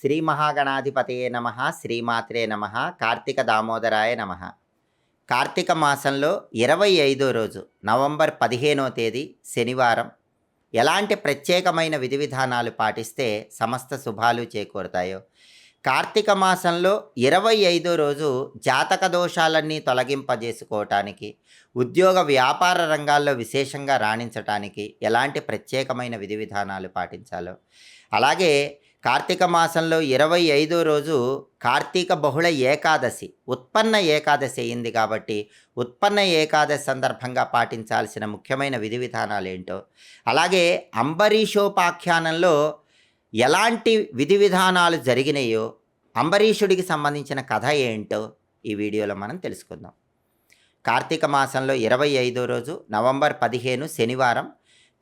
శ్రీ మహాగణాధిపతయే నమ శ్రీమాత్రే నమ కార్తీక దామోదరాయ నమ. కార్తీక మాసంలో ఇరవై ఐదో రోజు నవంబర్ పదిహేనో తేదీ శనివారం. ఎలాంటి ప్రత్యేకమైన విధి విధానాలు పాటిస్తే సమస్త శుభాలు చేకూరుతాయో. కార్తీక మాసంలో ఇరవై ఐదో రోజు జాతక దోషాలన్నీ తొలగింపజేసుకోవటానికి ఉద్యోగ వ్యాపార రంగాల్లో విశేషంగా రాణించటానికి ఎలాంటి ప్రత్యేకమైన విధి విధానాలు పాటించాలో. అలాగే కార్తీక మాసంలో ఇరవై ఐదో రోజు కార్తీక బహుళ ఏకాదశి ఉత్పన్న ఏకాదశి అయింది కాబట్టి ఉత్పన్న ఏకాదశి సందర్భంగా పాటించాల్సిన ముఖ్యమైన విధి విధానాలు ఏంటో అలాగే అంబరీషోపాఖ్యానంలో ఎలాంటి విధి విధానాలు జరిగినాయో అంబరీషుడికి సంబంధించిన కథ ఏంటో ఈ వీడియోలో మనం తెలుసుకుందాం. కార్తీక మాసంలో ఇరవై ఐదో రోజు నవంబర్ పదిహేను శనివారం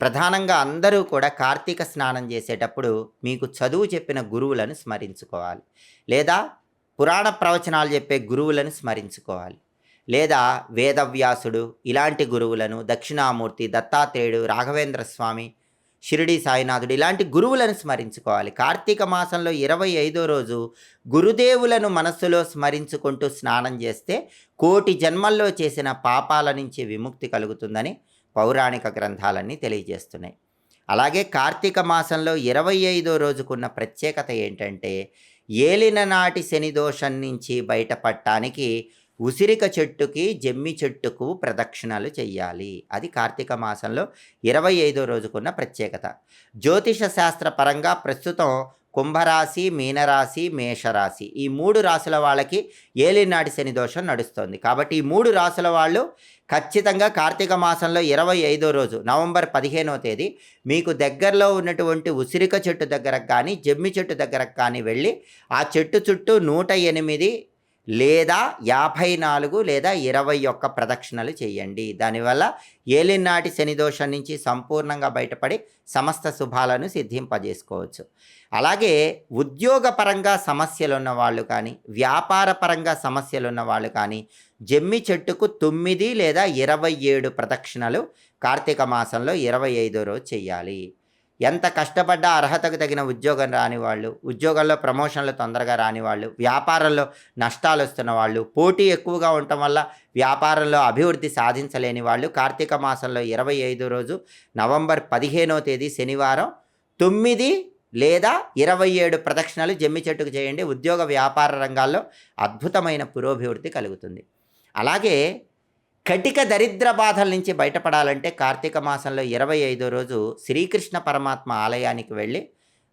ప్రధానంగా అందరూ కూడా కార్తీక స్నానం చేసేటప్పుడు మీకు చదువు చెప్పిన గురువులను స్మరించుకోవాలి. లేదా పురాణ ప్రవచనాలు చెప్పే గురువులను స్మరించుకోవాలి. లేదా వేదవ్యాసుడు ఇలాంటి గురువులను దక్షిణామూర్తి దత్తాత్రేయుడు రాఘవేంద్ర స్వామి షిరిడి సాయినాథుడు ఇలాంటి గురువులను స్మరించుకోవాలి. కార్తీక మాసంలో ఇరవై ఐదో రోజు గురుదేవులను మనస్సులో స్మరించుకుంటూ స్నానం చేస్తే కోటి జన్మల్లో చేసిన పాపాల నుంచి విముక్తి కలుగుతుందని పౌరాణిక గ్రంథాలన్నీ తెలియజేస్తున్నాయి. అలాగే కార్తీక మాసంలో ఇరవై ఐదో రోజుకున్న ప్రత్యేకత ఏంటంటే ఏలిన నాటి శని దోషం నుంచి బయటపడటానికి ఉసిరిక చెట్టుకి జమ్మి చెట్టుకు ప్రదక్షిణలు చెయ్యాలి. అది కార్తీక మాసంలో ఇరవై ఐదో రోజుకున్న ప్రత్యేకత. జ్యోతిష శాస్త్ర పరంగా ప్రస్తుతం కుంభరాశి మీనరాశి మేషరాశి. ఈ మూడు రాశుల వాళ్ళకి ఏలినాటి శని దోషం నడుస్తుంది. కాబట్టి ఈ మూడు రాశుల వాళ్ళు ఖచ్చితంగా కార్తీక మాసంలో ఇరవై ఐదో రోజు నవంబర్ పదిహేనో తేదీ మీకు దగ్గరలో ఉన్నటువంటి ఉసిరిక చెట్టు దగ్గరకు కానీ జమ్మి చెట్టు దగ్గరకు కానీ వెళ్ళి ఆ చెట్టు చుట్టూ నూట ఎనిమిది లేదా యాభై నాలుగు లేదా ఇరవై ఒక్క ప్రదక్షిణలు చేయండి. దానివల్ల ఏలినాటి శని దోషం నుంచి సంపూర్ణంగా బయటపడి సమస్త శుభాలను సిద్ధింపజేసుకోవచ్చు. అలాగే ఉద్యోగపరంగా సమస్యలు ఉన్న వాళ్ళు కానీ వ్యాపార పరంగా సమస్యలు ఉన్న వాళ్ళు కానీ జమ్మి చెట్టుకు తొమ్మిది లేదా ఇరవై ఏడు ప్రదక్షిణలు కార్తీక మాసంలో ఇరవై ఐదో రోజు చేయాలి. ఎంత కష్టపడ్డా అర్హతకు తగిన ఉద్యోగం రాని వాళ్ళు ఉద్యోగంలో ప్రమోషన్లు తొందరగా రాని వాళ్ళు వ్యాపారంలో నష్టాలు వస్తున్న వాళ్ళు పోటీ ఎక్కువగా ఉండటం వల్ల వ్యాపారంలో అభివృద్ధి సాధించలేని వాళ్ళు కార్తీక మాసంలో ఇరవై ఐదు రోజు నవంబర్ పదిహేనో తేదీ శనివారం తొమ్మిది లేదా ఇరవై ఏడు ప్రదక్షిణలు జమ్మి చెట్టుకు చేయండి. ఉద్యోగ వ్యాపార రంగాల్లో అద్భుతమైన పురోభివృద్ధి కలుగుతుంది. అలాగే కటిక దరిద్ర బాధల నుంచి బయటపడాలంటే కార్తీక మాసంలో ఇరవై ఐదో రోజు శ్రీకృష్ణ పరమాత్మ ఆలయానికి వెళ్ళి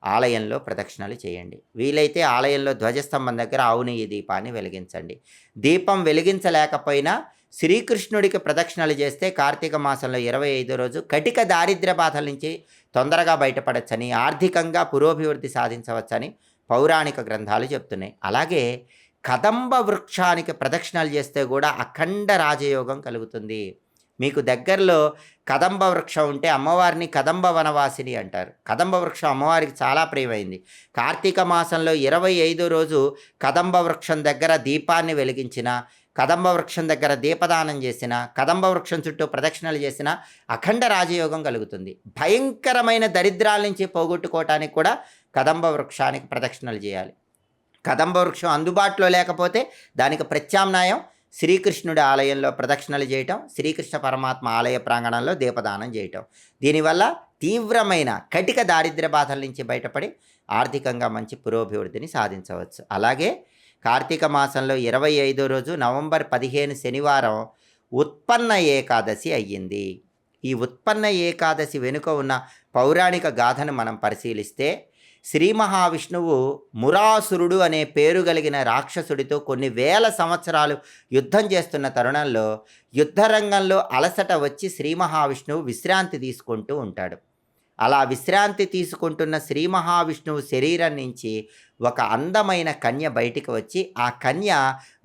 ఆలయంలో ప్రదక్షిణలు చేయండి. వీలైతే ఆలయంలో ధ్వజస్తంభం దగ్గర ఆవు దీపాన్ని వెలిగించండి. దీపం వెలిగించలేకపోయినా శ్రీకృష్ణుడికి ప్రదక్షిణలు చేస్తే కార్తీక మాసంలో ఇరవై ఐదో రోజు కటిక దారిద్ర బాధల నుంచి తొందరగా బయటపడచ్చని ఆర్థికంగా పురోభివృద్ధి సాధించవచ్చని పౌరాణిక గ్రంథాలు చెప్తున్నాయి. అలాగే కదంబ వృక్షానికి ప్రదక్షిణలు చేస్తే కూడా అఖండ రాజయోగం కలుగుతుంది. మీకు దగ్గరలో కదంబ వృక్షం ఉంటే అమ్మవారిని కదంబ వనవాసిని అంటారు. కదంబ వృక్షం అమ్మవారికి చాలా ప్రియమైంది. కార్తీక మాసంలో ఇరవై ఐదో రోజు కదంబ వృక్షం దగ్గర దీపాన్ని వెలిగించిన కదంబ వృక్షం దగ్గర దీపదానం చేసిన కదంబ వృక్షం చుట్టూ ప్రదక్షిణలు చేసిన అఖండ రాజయోగం కలుగుతుంది. భయంకరమైన దరిద్రాల నుంచి పోగొట్టుకోవటానికి కూడా కదంబ వృక్షానికి ప్రదక్షిణలు చేయాలి. కదంబ వృక్షం అందుబాటులో లేకపోతే దానికి ప్రత్యామ్నాయం శ్రీకృష్ణుడి ఆలయంలో ప్రదక్షిణలు చేయటం శ్రీకృష్ణ పరమాత్మ ఆలయ ప్రాంగణంలో దీపదానం చేయటం. దీనివల్ల తీవ్రమైన కటిక దారిద్ర్య బాధల నుంచి బయటపడి ఆర్థికంగా మంచి పురోభివృద్ధిని సాధించవచ్చు. అలాగే కార్తీక మాసంలో ఇరవై ఐదో రోజు నవంబర్ పదిహేను శనివారం ఉత్పన్న ఏకాదశి అయ్యింది. ఈ ఉత్పన్న ఏకాదశి వెనుక ఉన్న పౌరాణిక గాథను మనం పరిశీలిస్తే శ్రీ మహావిష్ణువు మురాసురుడు అనే పేరు కలిగిన రాక్షసుడితో కొన్ని వేల సంవత్సరాలు యుద్ధం చేస్తున్న తరుణంలో యుద్ధరంగంలో అలసట వచ్చి శ్రీ మహావిష్ణువు విశ్రాంతి తీసుకుంటూ ఉంటాడు. అలా విశ్రాంతి తీసుకుంటున్న శ్రీ మహావిష్ణువు శరీరం నుంచి ఒక అందమైన కన్య బయటికి వచ్చి ఆ కన్య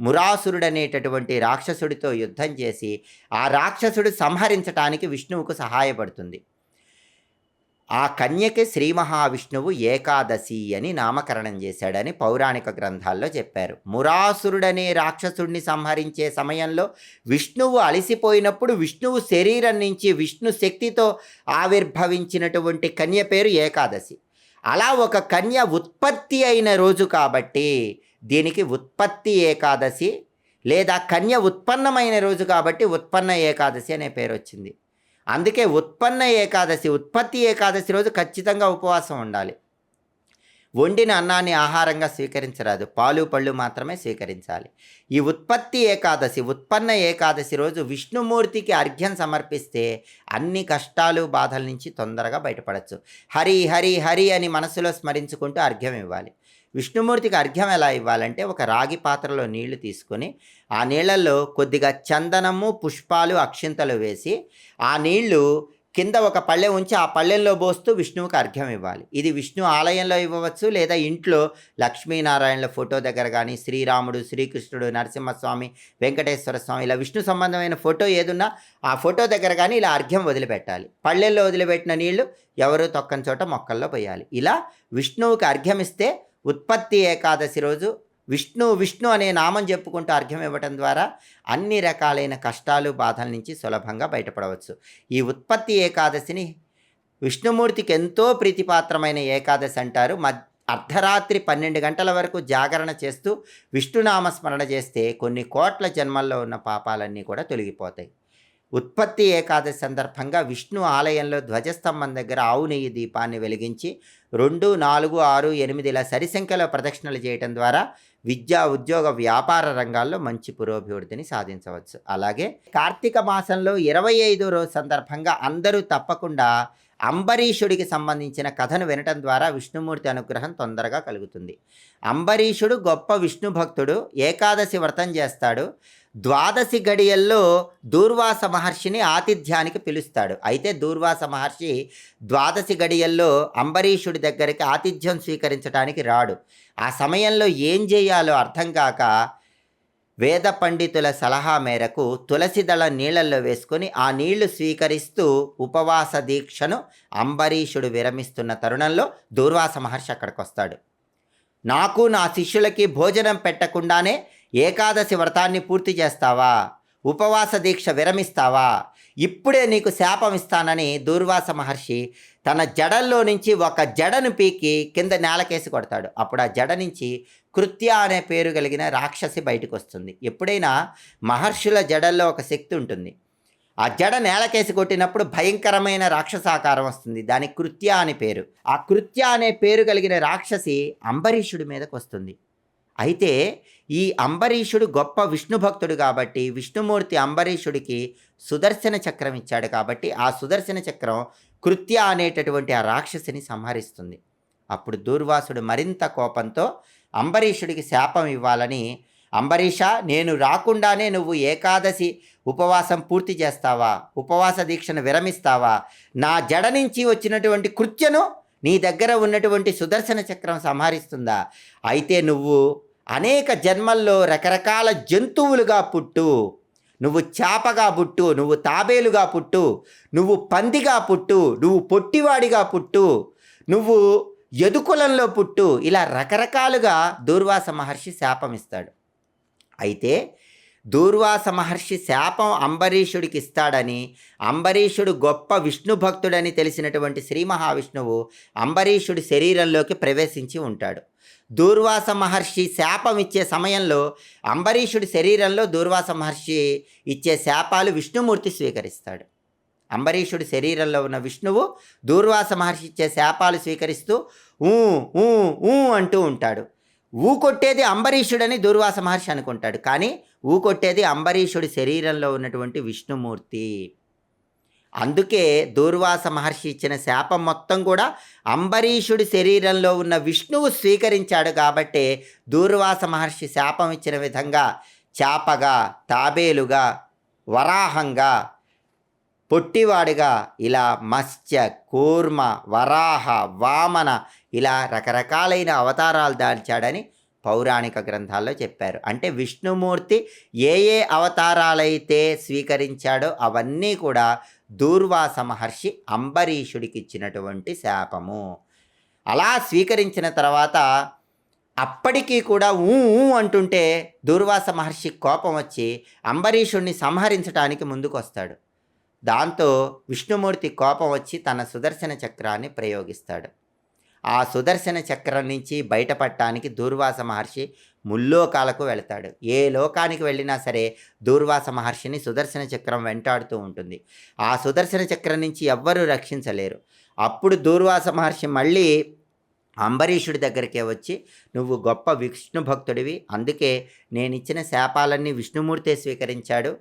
మురాసురుడనేటటువంటి రాక్షసుడితో యుద్ధం చేసి ఆ రాక్షసుడు సంహరించటానికి విష్ణువుకు సహాయపడుతుంది. ఆ కన్యకి శ్రీ మహావిష్ణువు ఏకాదశి అని నామకరణం చేశాడని పౌరాణిక గ్రంథాల్లో చెప్పారు. మురాసురుడనే రాక్షసుడిని సంహరించే సమయంలో విష్ణువు అలసిపోయినప్పుడు విష్ణువు శరీరం నుంచి విష్ణు శక్తితో ఆవిర్భవించినటువంటి కన్య పేరు ఏకాదశి. అలా ఒక కన్య ఉత్పత్తి అయిన రోజు కాబట్టి దీనికి ఉత్పత్తి ఏకాదశి లేదా కన్య ఉత్పన్నమైన రోజు కాబట్టి ఉత్పన్న ఏకాదశి అనే పేరు వచ్చింది. అందుకే ఉత్పన్న ఏకాదశి ఉత్పత్తి ఏకాదశి రోజు ఖచ్చితంగా ఉపవాసం ఉండాలి. వండిన అన్నాన్ని ఆహారంగా స్వీకరించరాదు. పాలు పళ్ళు మాత్రమే స్వీకరించాలి. ఈ ఉత్పత్తి ఏకాదశి ఉత్పన్న ఏకాదశి రోజు విష్ణుమూర్తికి అర్ఘ్యం సమర్పిస్తే అన్ని కష్టాలు బాధల నుంచి తొందరగా బయటపడచ్చు. హరి హరి హరి అని మనసులో స్మరించుకుంటూ అర్ఘ్యం ఇవ్వాలి. విష్ణుమూర్తికి అర్ఘ్యం ఎలా ఇవ్వాలంటే ఒక రాగి పాత్రలో నీళ్ళు తీసుకొని ఆ నీళ్ళల్లో కొద్దిగా చందనము పుష్పాలు అక్షింతలు వేసి ఆ నీళ్ళు కింద ఒక పళ్ళె ఉంచి ఆ పళ్ళెంలో పోస్తూ విష్ణువుకి అర్ఘ్యం ఇవ్వాలి. ఇది విష్ణు ఆలయంలో ఇవ్వవచ్చు లేదా ఇంట్లో లక్ష్మీనారాయణల ఫోటో దగ్గర కానీ శ్రీరాముడు శ్రీకృష్ణుడు నరసింహస్వామి వెంకటేశ్వర స్వామి ఇలా విష్ణు సంబంధమైన ఫోటో ఏదున్నా ఆ ఫోటో దగ్గర కానీ ఇలా అర్ఘ్యం వదిలిపెట్టాలి. పళ్ళెల్లో వదిలిపెట్టిన నీళ్ళు ఎవరు తొక్కని చోట మొక్కల్లో పోయాలి. ఇలా విష్ణువుకి అర్ఘ్యం ఇస్తే ఉత్పత్తి ఏకాదశి రోజు విష్ణు విష్ణు అనే నామం చెప్పుకుంటూ అర్ఘ్యం ఇవ్వటం ద్వారా అన్ని రకాలైన కష్టాలు బాధల నుంచి సులభంగా బయటపడవచ్చు. ఈ ఉత్పత్తి ఏకాదశిని విష్ణుమూర్తికి ఎంతో ప్రీతిపాత్రమైన ఏకాదశి అంటారు. మధ్య అర్ధరాత్రి పన్నెండు గంటల వరకు జాగరణ చేస్తూ విష్ణునామస్మరణ చేస్తే కొన్ని కోట్ల జన్మల్లో ఉన్న పాపాలన్నీ కూడా తొలగిపోతాయి. ఉత్పత్తి ఏకాదశి సందర్భంగా విష్ణు ఆలయంలో ధ్వజస్తంభం దగ్గర ఆవు నెయ్యి దీపాన్ని వెలిగించి రెండు నాలుగు ఆరు ఎనిమిది ఇలా సరిసంఖ్యలో ప్రదక్షిణలు చేయటం ద్వారా విద్యా ఉద్యోగ వ్యాపార రంగాల్లో మంచి పురోభివృద్ధిని సాధించవచ్చు. అలాగే కార్తీక మాసంలో ఇరవై ఐదో రోజు సందర్భంగా అందరూ తప్పకుండా అంబరీషుడికి సంబంధించిన కథను వినటం ద్వారా విష్ణుమూర్తి అనుగ్రహం తొందరగా కలుగుతుంది. అంబరీషుడు గొప్ప విష్ణు భక్తుడు ఏకాదశి వ్రతం చేస్తాడు. ద్వాదశి గడియల్లో దూర్వాస మహర్షిని ఆతిథ్యానికి పిలుస్తాడు. అయితే దూర్వాస మహర్షి ద్వాదశి గడియల్లో అంబరీషుడి దగ్గరికి ఆతిథ్యం స్వీకరించడానికి రాడు. ఆ సమయంలో ఏం చేయాలో అర్థం కాక వేద పండితుల సలహా మేరకు తులసి దళ నీళ్ళల్లో వేసుకొని ఆ నీళ్ళు స్వీకరిస్తూ ఉపవాస దీక్షను అంబరీషుడు విరమిస్తున్న తరుణంలో దూర్వాస మహర్షి అక్కడికి వస్తాడు నాకు నా శిష్యులకి భోజనం పెట్టకుండానే ఏకాదశి వ్రతాన్ని పూర్తి చేస్తావా? ఉపవాస దీక్ష విరమిస్తావా? ఇప్పుడే నీకు శాపం ఇస్తానని దూర్వాస మహర్షి తన జడల్లో నుంచి ఒక జడను పీకి కింద నేలకేసి కొడతాడు. అప్పుడు ఆ జడ నుంచి కృత్య అనే పేరు కలిగిన రాక్షసి బయటకు వస్తుంది ఎప్పుడైనా మహర్షుల జడల్లో ఒక శక్తి ఉంటుంది. ఆ జడ నేలకేసి కొట్టినప్పుడు భయంకరమైన రాక్షసాకారం వస్తుంది. దానికి కృత్య అని పేరు. ఆ కృత్య అనే పేరు కలిగిన రాక్షసి అంబరీషుడి మీదకు వస్తుంది అయితే ఈ అంబరీషుడు గొప్ప విష్ణు భక్తుడు కాబట్టి విష్ణుమూర్తి అంబరీషుడికి సుదర్శన చక్రం ఇచ్చాడు కాబట్టి ఆ సుదర్శన చక్రం కృత్య అనేటటువంటి ఆ రాక్షసిని సంహరిస్తుంది. అప్పుడు దూర్వాసుడు మరింత కోపంతో అంబరీషుడికి శాపం ఇవ్వాలని అంబరీష నేను రాకుండానే నువ్వు ఏకాదశి ఉపవాసం పూర్తి చేస్తావా? ఉపవాస దీక్షను విరమిస్తావా? నా జడ నుంచి వచ్చినటువంటి కృత్యను నీ దగ్గర ఉన్నటువంటి సుదర్శన చక్రం సంహరిస్తుందా? అయితే నువ్వు అనేక జన్మల్లో రకరకాల జంతువులుగా పుట్టు. నువ్వు చేపగా పుట్టు నువ్వు తాబేలుగా పుట్టు నువ్వు పందిగా పుట్టు నువ్వు పొట్టివాడిగా పుట్టు నువ్వు యదుకులంలో పుట్టు. ఇలా రకరకాలుగా దూర్వాస మహర్షి శాపం ఇస్తాడు అయితే దూర్వాస మహర్షి శాపం అంబరీషుడికి ఇస్తాడని అంబరీషుడు గొప్ప విష్ణు భక్తుడని తెలిసినటువంటి శ్రీ మహావిష్ణువు అంబరీషుడి శరీరంలోకి ప్రవేశించి ఉంటాడు. దూర్వాస మహర్షి శాపం ఇచ్చే సమయంలో అంబరీషుడి శరీరంలో దూర్వాస మహర్షి ఇచ్చే శాపాలు విష్ణుమూర్తి స్వీకరిస్తాడు. అంబరీషుడి శరీరంలో ఉన్న విష్ణువు దూర్వాస మహర్షి ఇచ్చే శాపాలు స్వీకరిస్తూ ఊ ఊ ఊ అంటూ ఉంటాడు. ఊ కొట్టేది అంబరీషుడని దూర్వాస మహర్షి అనుకుంటాడు. కానీ ఊ కొట్టేది అంబరీషుడి శరీరంలో ఉన్నటువంటి విష్ణుమూర్తి. అందుకే దూర్వాస మహర్షి ఇచ్చిన శాపం మొత్తం కూడా అంబరీషుడి శరీరంలో ఉన్న విష్ణువు స్వీకరించాడు కాబట్టే దూర్వాస మహర్షి శాపం ఇచ్చిన విధంగా చాపగా తాబేలుగా వరాహంగా పొట్టివాడుగా ఇలా మత్స్య కూర్మ వరాహ వామన ఇలా రకరకాలైన అవతారాలు దాల్చాడని పౌరాణిక గ్రంథాల్లో చెప్పారు. అంటే విష్ణుమూర్తి ఏ ఏ అవతారాలైతే స్వీకరించాడో అవన్నీ కూడా దూర్వాస మహర్షి అంబరీషుడికి ఇచ్చినటువంటి శాపము. అలా స్వీకరించిన తర్వాత అప్పటికీ కూడా ఊ ఊ అంటుంటే దూర్వాస మహర్షి కోపం వచ్చి అంబరీషుణ్ణి సంహరించడానికి ముందుకు వస్తాడు దాంతో విష్ణుమూర్తి కోపం వచ్చి తన సుదర్శన చక్రాన్ని ప్రయోగిస్తాడు. ఆ సుదర్శన చక్రం నుంచి బయటపడటానికి దూర్వాస మహర్షి ముల్లోకాలకు వెళతాడు. ఏ లోకానికి వెళ్ళినా సరే దూర్వాస మహర్షిని సుదర్శన చక్రం వెంటాడుతూ ఉంటుంది. ఆ సుదర్శన చక్రం నుంచి ఎవ్వరూ రక్షించలేరు. అప్పుడు దూర్వాస మహర్షి మళ్ళీ అంబరీషుడి దగ్గరికే వచ్చి నువ్వు గొప్ప విష్ణు భక్తుడివి అందుకే నేను ఇచ్చిన శాపాలన్నీ విష్ణుమూర్తే స్వీకరించాడు.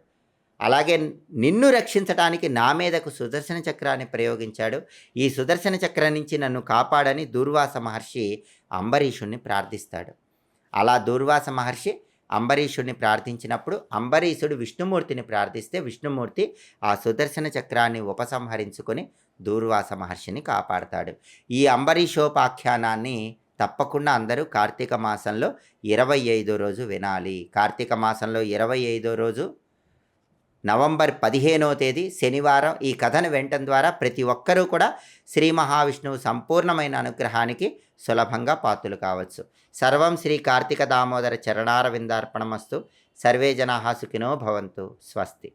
అలాగే నిన్ను రక్షించడానికి నా మీదకు సుదర్శన చక్రాన్ని ప్రయోగించాడు. ఈ సుదర్శన చక్రం నుంచి నన్ను కాపాడని దూర్వాస మహర్షి అంబరీషుణ్ణి ప్రార్థిస్తాడు. అలా దూర్వాస మహర్షి అంబరీషుడిని ప్రార్థించినప్పుడు అంబరీషుడు విష్ణుమూర్తిని ప్రార్థిస్తే విష్ణుమూర్తి ఆ సుదర్శన చక్రాన్ని ఉపసంహరించుకొని దూర్వాస మహర్షిని కాపాడతాడు. ఈ అంబరీషోపాఖ్యానాన్ని తప్పకుండా అందరూ కార్తీక మాసంలో ఇరవై ఐదో రోజు వినాలి. కార్తీక మాసంలో ఇరవై ఐదో రోజు నవంబర్ పదిహేనో తేదీ శనివారం ఈ కథను వినటం ద్వారా ప్రతి ఒక్కరూ కూడా శ్రీ మహావిష్ణువు సంపూర్ణమైన అనుగ్రహానికి సులభంగా పాత్రలు కావచ్చు. సర్వం శ్రీ కార్తీక దామోదర చరణార విందార్పణమస్తు సర్వే జనా సుఖినో భవంతు. స్వస్తి.